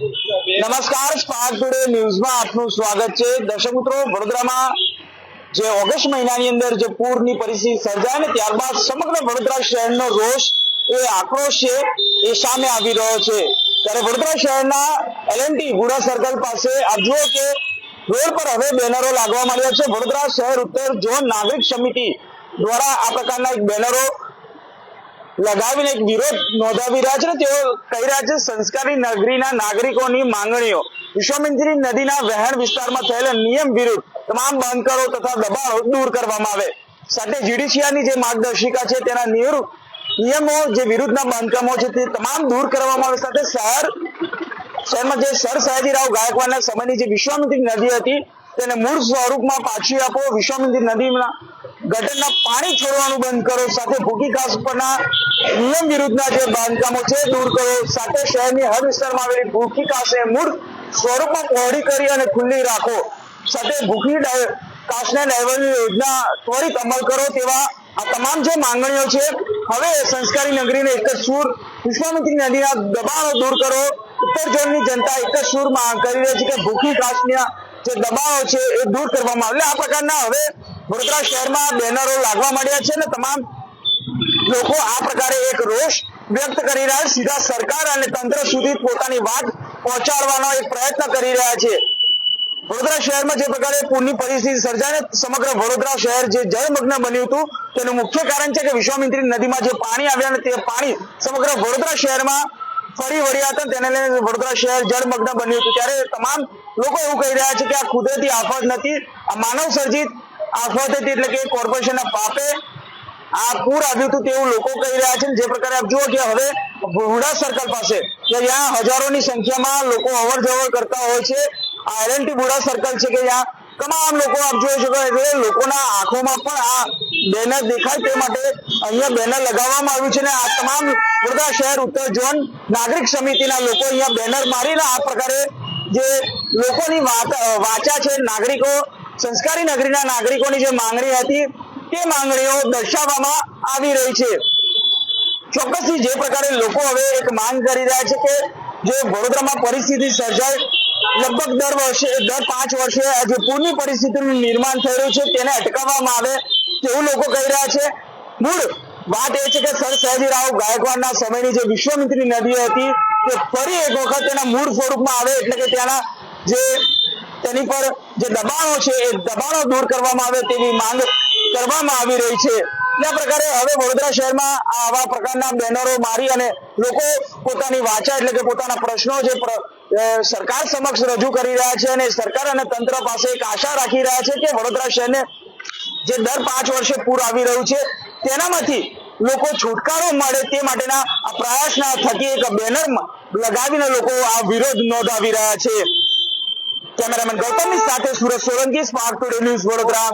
નમસ્કાર, spark today ન્યૂઝમાં આપનું સ્વાગત છે. દર્શક મિત્રો, વડોદરામાં જે ઓગસ્ટ મહિનાની અંદર જે પૂરની પરિસ્થિતિ સર્જાય ને ત્યારબાદ સમગ્ર વડોદરા શહેરનો રોષ એ આક્રોશ છે, એ સામે આવી રહ્યો છે. ત્યારે વડોદરા શહેરના એલએનટી ગુડા સર્કલ પાસે આપ જુઓ કે રોડ પર હવે બેનરો લાગવા માંડ્યા છે. વડોદરા શહેર ઉત્તર ઝોન નાગરિક સમિતિ દ્વારા આ પ્રકારના એક બેનરો લગાવીને એક વિરોધ નોંધાવી રહ્યા છે તેઓ કહી રહ્યા છે સંસ્કારી નગરીના નાગરિકોની માંગણીઓ. વિશ્વામિત્રી નદીના વહેણ વિસ્તારમાં થયેલા નિયમ વિરુદ્ધ તમામ બંકરો તથા દબાણો દૂર કરવામાં આવે. સાથે જ્યુડિશિયાની જે માર્ગદર્શિકા છે તેના નિયુ- નિયમો જે વિરુદ્ધના બાંધકામો છે તે તમામ દૂર કરવામાં આવે. સાથે શહેર શહેરમાં જે સર સયાજીરાવ ગાયકવાડના સમયની જે વિશ્વામિત્રી નદી હતી તેને મૂળ સ્વરૂપમાં પાછી આપો. વિશ્વામિત્રી નદીના ગટરના પાણી છોડવાનું બંધ કરો, સાથે ભૂકી ઘાસ પરના નિયમ વિરુદ્ધના જે બાંધકામો છે દૂર કરો, સાથે શહેરની હર વિસ્તારમાં આવેલી ભૂખી ઘાસને મૂળ સ્વરૂપમાં પહોળી કરી અને ખુલ્લી રાખો. સાથે ભૂખી કાશને કાસના યોજના ત્વરિત અમલ કરો તેવા આ તમામ જે માંગણીઓ છે, હવે સંસ્કારી નગરીને એક જ સૂર, વિશ્વામિત્રી નદીના દબાણો દૂર કરો. ઉત્તર ઝોનની જનતા એક જ સૂર માંગ કરી રહી છે કે ભૂખી કાશના જે દબાણો છે એ દૂર કરવામાં આવે. આ પ્રકારના હવે વડોદરા શહેરમાં બેનરો લાગવા માંડ્યા છે અને તમામ લોકો આ પ્રકારે એક રોષ વ્યક્ત કરી રહ્યા સીધા સરકાર અને તંત્ર સુધી પોતાની વાત પહોંચાડવાનો એક પ્રયત્ન કરી રહ્યા છે. વડોદરા શહેરમાં જે પ્રકારે પૂરની પરિસ્થિતિ સર્જાય સમગ્ર વડોદરા શહેર જે જળમગ્ન બન્યું હતું, તેનું મુખ્ય કારણ છે કે વિશ્વામિત્રી નદીમાં જે પાણી આવ્યા ને તે પાણી સમગ્ર વડોદરા શહેરમાં ફરી વળ્યા હતા તેને લઈને વડોદરા શહેર જળમગ્ન બન્યું હતું. ત્યારે તમામ લોકો એવું કહી રહ્યા છે કે આ કુદરતી આફત નથી. આ માનવ સર્જિત આફત એટલે કે કોર્પોરેશનના પાપે આ પૂર આવ્યું હતું તેવું લોકો કહી રહ્યા છે જે પ્રકારે આપ જુઓ કે હવે હુડા સર્કલ પાસે કે જ્યાં હજારોની સંખ્યામાં લોકો અવર જવર કરતા હોય છે. આ એલએનટી બુડા સર્કલ છે કે જ્યાં તમામ લોકો આપ જોઈ શકો એટલે લોકોના આંખોમાં પણ આ બેનર દેખાય તે માટે અહીંયા બેનર લગાવવામાં આવ્યું છે ને આ તમામ વડોદરા શહેર, ઉત્તર ઝોન નાગરિક સમિતિના લોકો અહીંયા બેનર મારીને આ પ્રકારે જે લોકોની વાત, વાચા છે, નાગરિકો સંસ્કારી નગરીના નાગરિકોની જે માંગણી હતી, તે માંગણીઓ દર્શાવવામાં આવી રહી છે. ચોક્કસથી જે પ્રકારે લોકો હવે એક માંગ કરી રહ્યા છે કે જે વડોદરામાં પરિસ્થિતિ સર્જાય, લગભગ દર વર્ષે, દર પાંચ વર્ષે જે પૂરની પરિસ્થિતિનું નિર્માણ થઈ રહ્યું છે, તેને અટકાવવામાં આવે તેવું લોકો કહી રહ્યા છે. મૂળ વાત એ છે કે સર સયાજીરાવ ગાયકવાડના સમયની જે વિશ્વમિત્રી નદી હતી, તે ફરી એક વખત તેના મૂળ સ્વરૂપમાં આવે, એટલે કે ત્યાંના જે તેની પર જે દબાણો છે એ દબાણો દૂર કરવામાં આવે તેવી માંગ કરવામાં આવી રહી છે. પ્રકારે હવે વડોદરા શહેરમાં આવા પ્રકારના બેનરો મારી અને લોકો પોતાની વાચા એટલે કે પોતાના પ્રશ્નો જે સરકાર સમક્ષ રજૂ કરી રહ્યા છે અને સરકાર અને તંત્ર પાસે એક આશા રાખી રહ્યા છે કે વડોદરા શહેરને જે દર પાંચ વર્ષે પૂર આવી રહ્યું છે, તેનામાંથી લોકો છુટકારો મળે તે માટેના પ્રયાસના થકી એક બેનર લગાવીને લોકો આ વિરોધ નોંધાવી રહ્યા છે. કેમેરામેન ગૌતમની સાથે Surat Solanki spark today news Vadodara